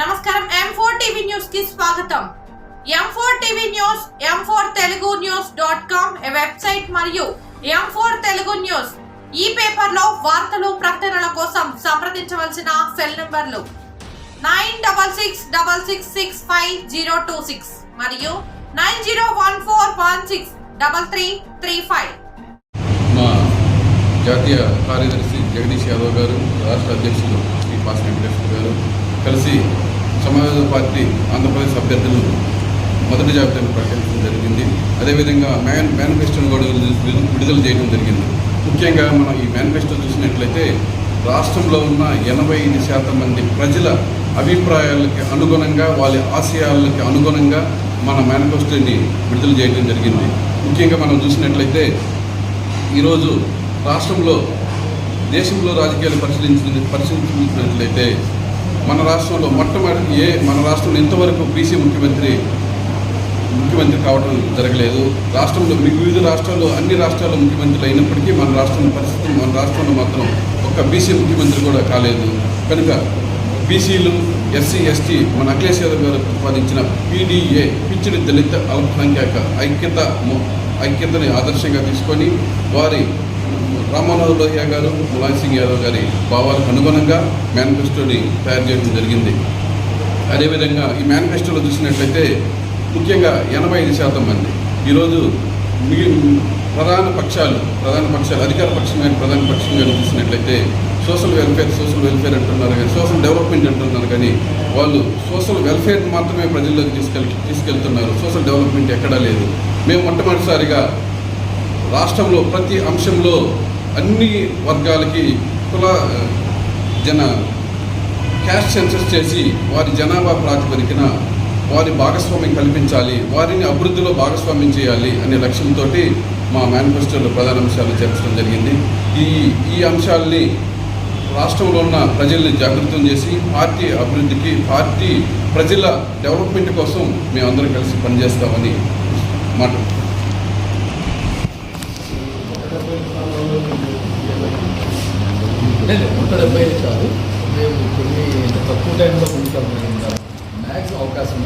నమస్కారం. ఎం four TV న్యూస్కి స్వాగతం. M four TV news M four Telugu news dot com website మరియు M four Telugu news ఈ పేపర్లో వార్తలు ప్రకటనల కోసం సంప్రదించవలసిన సెల్ నంబర్లు nine double six double six six five zero two six మరియు nine zero one four one six double three three five. మా జాతీయ కార్యదర్శి జగదీష్ యాదవ్ గారు రాష్ట్ర అధ్యక్షులు శ్రీ పాస్ వెంకటేశ్వర గారు కలిసి సమాజవాద పార్టీ ఆంధ్రప్రదేశ్ అభ్యర్థులు మొదటి జాబితాను ప్రకటించడం జరిగింది. అదేవిధంగా మ్యాన్ మేనిఫెస్టోను కూడా విడుదల విడుదల చేయడం జరిగింది. ముఖ్యంగా మనం ఈ మేనిఫెస్టో చూసినట్లయితే రాష్ట్రంలో ఉన్న ఎనభై ఐదు శాతం మంది ప్రజల అభిప్రాయాలకి అనుగుణంగా వాళ్ళ ఆశయాలకి అనుగుణంగా మన మేనిఫెస్టోని విడుదల చేయడం జరిగింది. ముఖ్యంగా మనం చూసినట్లయితే ఈరోజు రాష్ట్రంలో దేశంలో రాజకీయాలు పరిశీలించిన పరిశీలించినట్లయితే మన రాష్ట్రంలో మొట్టమొదటి ఏ మన రాష్ట్రంలో ఇంతవరకు బీసీ ముఖ్యమంత్రి ముఖ్యమంత్రి కావడం జరగలేదు. రాష్ట్రంలో వివిధ రాష్ట్రాల్లో అన్ని రాష్ట్రాల ముఖ్యమంత్రులు అయినప్పటికీ మన రాష్ట్రం పరిస్థితి మన రాష్ట్రంలో మాత్రం ఒక్క బీసీ ముఖ్యమంత్రి కూడా కాలేదు. కనుక బీసీలు ఎస్సీ ఎస్టీ మన అఖిలేష్ యాదవ్ గారు ప్రతిపాదించిన పీడీఏ పిచ్చిడి దళిత అల్పసంఖ్యాక ఐక్యత ఐక్యతని ఆదర్శంగా తీసుకొని వారి రామానాథ్ లోహియా గారు ములాయం సింగ్ యాదవ్ గారి భావాలకు అనుగుణంగా మేనిఫెస్టోని తయారు చేయడం జరిగింది. అదేవిధంగా ఈ మేనిఫెస్టోలో చూసినట్లయితే ముఖ్యంగా ఎనభై ఐదు శాతం మంది. ఈరోజు ప్రధాన పక్షాలు ప్రధాన పక్షాలు అధికార పక్షం కానీ ప్రధాన పక్షం కానీ చూసినట్లయితే సోషల్ వెల్ఫేర్ సోషల్ వెల్ఫేర్ అంటున్నారు కానీ సోషల్ డెవలప్మెంట్ అంటున్నారు కానీ వాళ్ళు సోషల్ వెల్ఫేర్ మాత్రమే ప్రజల్లోకి తీసుకెళ్ తీసుకెళ్తున్నారు. సోషల్ డెవలప్మెంట్ ఎక్కడా లేదు. మేము మొట్టమొదటిసారిగా రాష్ట్రంలో ప్రతి అంశంలో అన్ని వర్గాలకి కుల జన క్యాస్ట్ సెన్సస్ చేసి వారి జనాభా ప్రాతిపదికన వారి భాగస్వామ్యం కల్పించాలి వారిని అభివృద్ధిలో భాగస్వామ్యం చేయాలి అనే లక్ష్యంతో మా మేనిఫెస్టోలో ప్రధాన అంశాలు చేర్చడం జరిగింది. ఈ ఈ అంశాలని రాష్ట్రంలో ఉన్న ప్రజల్ని జాగృతం చేసి పార్టీ అభివృద్ధికి పార్టీ ప్రజల డెవలప్మెంట్ కోసం మేమందరం కలిసి పనిచేస్తామని మాట లేదు నూట డెబ్బై కాదు మేము కొన్ని తక్కువ టైంలో కొంచెం మ్యాక్స్ అవకాశం